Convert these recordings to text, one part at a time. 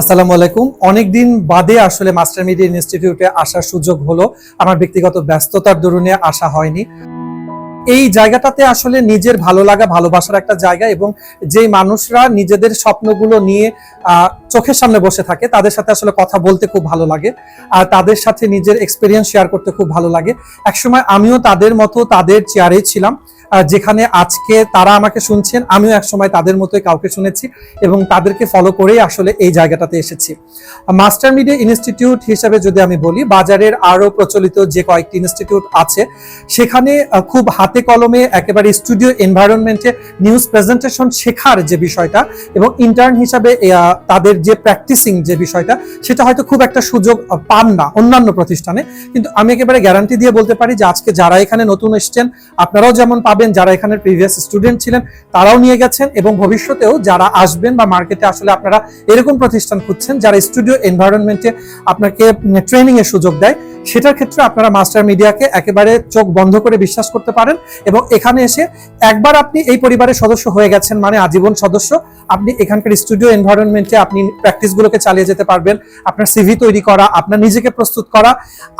আসসালামু আলাইকুম। অনেকদিন বাদে আসলে মাস্টার মিডিয়া ইনস্টিটিউটে আসার সুযোগ হলো। আমার ব্যক্তিগত ব্যস্ততার দরুনে আসা হয়নি। এই জায়গাটাতে আসলে নিজের ভালো লাগা, ভালোবাসার একটা জায়গা এবং যেই মানুষরা নিজেদের স্বপ্নগুলো নিয়ে চোখের সামনে বসে থাকে, তাদের সাথে আসলে কথা বলতে খুব ভালো লাগে। আর তাদের সাথে নিজের এক্সপিরিয়েন্স শেয়ার করতে খুব ভালো লাগে। একসময় আমিও তাদের মতো তাদের চেয়ারে ছিলাম। যেখানে আজকে তারা আমাকে শুনছেন, আমিও একসময় তাদের মতোই কাউকে শুনেছি এবং তাদেরকে ফলো করেই আসলে এই জায়গাটাতে এসেছি। মাস্টার মিডিয়া ইনস্টিটিউট হিসেবে যদি আমি বলি, বাজারের আরও প্রচলিত যে কয়েকটি ইনস্টিটিউট আছে, সেখানে খুব হাতে কলমে একেবারে স্টুডিও এনভায়রনমেন্টে নিউজ প্রেজেন্টেশন শেখার যে বিষয়টা এবং ইন্টার্ন হিসাবে তাদের যে প্র্যাকটিসিং যে বিষয়টা, সেটা হয়তো খুব একটা সুযোগ পান না অন্যান্য প্রতিষ্ঠানে। কিন্তু আমি একেবারে গ্যারান্টি দিয়ে বলতে পারি যে আজকে যারা এখানে নতুন এসছেন, আপনারাও যেমন পাবেন যারা এখানে প্রিভিয়াস স্টুডেন্ট ছিলেন, তারাও নিয়ে গেছেন এবং ভবিষ্যতেও যারা আসবেন বা মার্কেটে আসলে আপনারা এরকম প্রতিষ্ঠান খুঁজছেন যারা স্টুডিও এনভায়রনমেন্টে আপনাকে ট্রেনিং এর সুযোগ দেয়, সেটার ক্ষেত্রে আপনারা মাস্টার মিডিয়াকে একেবারে চোখ বন্ধ করে বিশ্বাস করতে পারেন এবং এখানে এসে একবার আপনি এই পরিবারের সদস্য হয়ে গেছেন মানে আজীবন সদস্য, আপনি এখানকার স্টুডিও এনভায়রনমেন্টে আপনি প্র্যাকটিসগুলোকে চালিয়ে যেতে পারবেন, আপনার সিভি তৈরি করা, আপনার নিজেকে প্রস্তুত করা,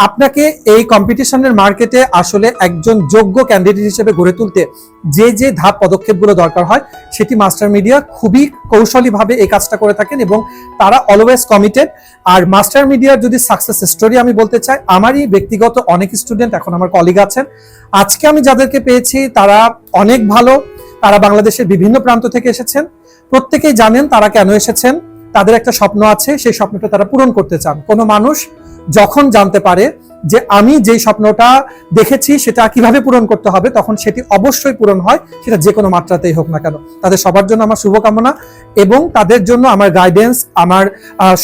আপনাকে এই কম্পিটিশনের মার্কেটে আসলে একজন যোগ্য ক্যান্ডিডেট হিসেবে গড়ে যে যে ধাপ পদক্ষেপগুলো দরকার হয়, সেটি মাস্টার মিডিয়া খুবই কৌশলীভাবে এই কাজটা করে থাকেন এবং তারা অলওয়েজ কমিটেড আর মাস্টার মিডিয়ার যদি সাকসেস স্টোরি আমি বলতে চাই, আমারই ব্যক্তিগত অনেক স্টুডেন্ট এখন আমার কলিগ আছেন। আজকে আমি যাদেরকে পেয়েছি, তারা অনেক ভালো। তারা বাংলাদেশের বিভিন্ন প্রান্ত থেকে এসেছেন। প্রত্যেকেই জানেন তারা কেন এসেছেন। তাদের একটা স্বপ্ন আছে, সেই স্বপ্নটা তারা পূরণ করতে চান। কোনো মানুষ যখন জানতে পারে যে আমি যেই স্বপ্নটা দেখেছি সেটা কীভাবে পূরণ করতে হবে, তখন সেটি অবশ্যই পূরণ হয়, সেটা যে কোনো মাত্রাতেই হোক না কেন। তাদের সবার জন্য আমার শুভকামনা এবং তাদের জন্য আমার গাইডেন্স আমার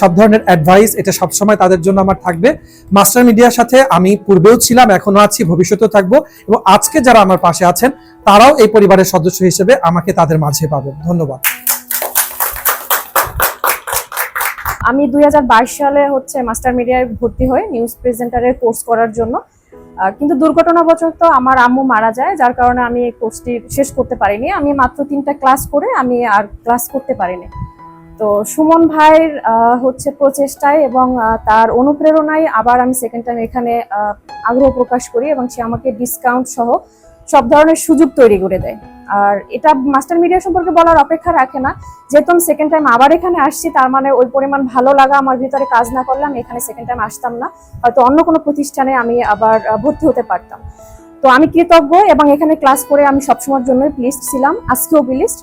সব ধরনের অ্যাডভাইস এটা সবসময় তাদের জন্য আমার থাকবে। মাস্টার মিডিয়ার সাথে আমি পূর্বেও ছিলাম, এখনও আছি, ভবিষ্যতেও থাকব এবং আজকে যারা আমার পাশে আছেন, তারাও এই পরিবারের সদস্য হিসেবে আমাকে তাদের মাঝে পাবেন। ধন্যবাদ। আমি দুই হাজার বাইশ সালে হচ্ছে মাস্টার মিডিয়ায় ভর্তি হই নিউজ প্রেজেন্টারের কোর্স করার জন্য। কিন্তু দুর্ঘটনাবশত আমার আম্মু মারা যায়, যার কারণে আমি এই কোর্সটি শেষ করতে পারিনি। আমি মাত্র তিনটা ক্লাস করে আমি আর ক্লাস করতে পারিনি। তো সুমন ভাইয়ের হচ্ছে প্রচেষ্টায় এবং তার অনুপ্রেরণায় আবার আমি সেকেন্ড টাইম এখানে আগ্রহ প্রকাশ করি এবং সে আমাকে ডিসকাউন্ট সহ সব ধরনের সুযোগ তৈরি করে দেয়। আর এটা মাস্টার মিডিয়া সম্পর্কে বলার অপেক্ষা রাখে না। যেহেতু আমি সেকেন্ড টাইম আবার এখানে আসছি, তার মানে ওই পরিমাণ ভালো লাগা আমার ভিতরে কাজ না করলে আমি এখানে সেকেন্ড টাইম আসতাম না। হয়তো অন্য কোনো প্রতিষ্ঠানে আমি আবার ভর্তি হতে পারতাম। তো আমি কৃতজ্ঞ এবং এখানে ক্লাস করে আমি সবসময়ের জন্য প্লিস্ট ছিলাম। আজকেও প্লিস্ট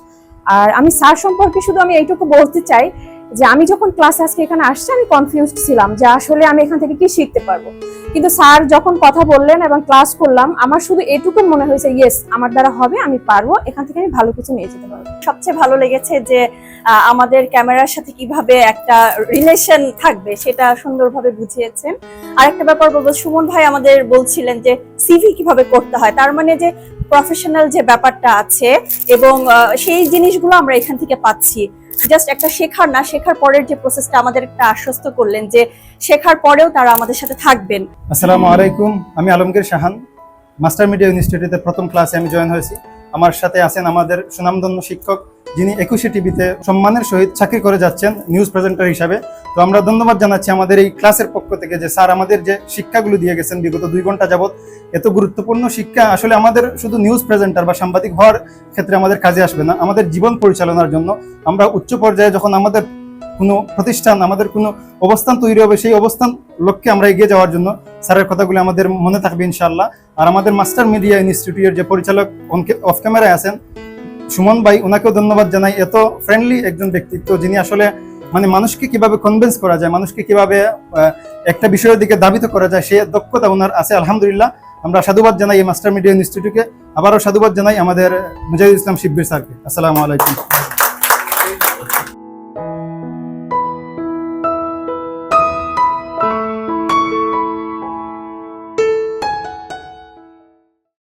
আর আমি স্যার সম্পর্কে শুধু আমি এইটুকু বলতে চাই যে আমি যখন ক্লাস আজকে এখানে আসছি, আমি কনফিউজড ছিলাম যে আসলে আমি এখান থেকে কি শিখতে পারব। কিন্তু স্যার যখন কথা বললেন এবং ক্লাস করলাম, আমার শুধু এটুকু মনে হয়েছে ইয়েস আমার দ্বারা হবে, আমি পারব, এখান থেকে আমি ভালো কিছু নিয়ে যেতে পারব। সবচেয়ে ভালো লেগেছে যে আমাদের ক্যামেরার সাথে কীভাবে একটা রিলেশন থাকবে, সেটা সুন্দরভাবে বুঝিয়েছেন। আরেকটা ব্যাপার বলব, সুমন ভাই আমাদের বলছিলেন যে সিভি কীভাবে করতে হয়? তার মানে যে প্রফেশনাল যে ব্যাপারটা আছে এবং সেই জিনিসগুলো আমরা এখান থেকে পাচ্ছি। জাস্ট একটা শেখার না, শেখার পরের যে প্রসেসটা আমাদের একটা আশ্বস্ত করলেন যে শেখার পরেও তারা আমাদের সাথে থাকবেন। আসসালামু আলাইকুম, আমি আলমগীর শাহান। মাস্টার মিডিয়া ইনস্টিটিউটে প্রথম ক্লাসে আমি জয়েন হয়েছি। আমার সাথে আছেন আমাদের সুনামধন্য শিক্ষক, যিনি একুশে টিভিতে সম্মানের সহিত চাকরি করে যাচ্ছেন নিউজ প্রেজেন্টার হিসাবে। তো আমরা ধন্যবাদ জানাচ্ছি আমাদের এই ক্লাসের পক্ষ থেকে যে স্যার আমাদের যে শিক্ষাগুলো দিয়ে গেছেন বিগত দুই ঘণ্টা যাবত এত গুরুত্বপূর্ণ শিক্ষা আসলে আমাদের শুধু নিউজ প্রেজেন্টার বা সাংবাদিক হওয়ার ক্ষেত্রে আমাদের কাজে আসবে না, আমাদের জীবন পরিচালনার জন্য। আমরা উচ্চ পর্যায়ে যখন আমাদের কোনো প্রতিষ্ঠান, আমাদের কোনো অবস্থান তৈরি হবে, সেই অবস্থান লক্ষ্যে আমরা এগিয়ে যাওয়ার জন্য স্যারের কথাগুলো আমাদের মনে থাকবে ইনশাল্লাহ আর আমাদের মাস্টার মিডিয়া ইনস্টিটিউটের যে পরিচালক অফ ক্যামেরায় আছেন, সুমন ভাই, ওনাকেও ধন্যবাদ জানাই। এত ফ্রেন্ডলি একজন ব্যক্তিত্ব যিনি আসলে মানে মানুষকে কীভাবে কনভিন্স করা যায়, মানুষকে কীভাবে একটা বিষয়ের দিকে দাবিত করা যায়, সে দক্ষতা ওনার আছে, আলহামদুলিল্লাহ। আমরা সাধুবাদ জানাই এই মাস্টার মিডিয়া ইনস্টিটিউটকে। আবারও সাধুবাদ জানাই আমাদের মুজাহিদ ইসলাম শিববির স্যারকে। আসসালামু আলাইকুম।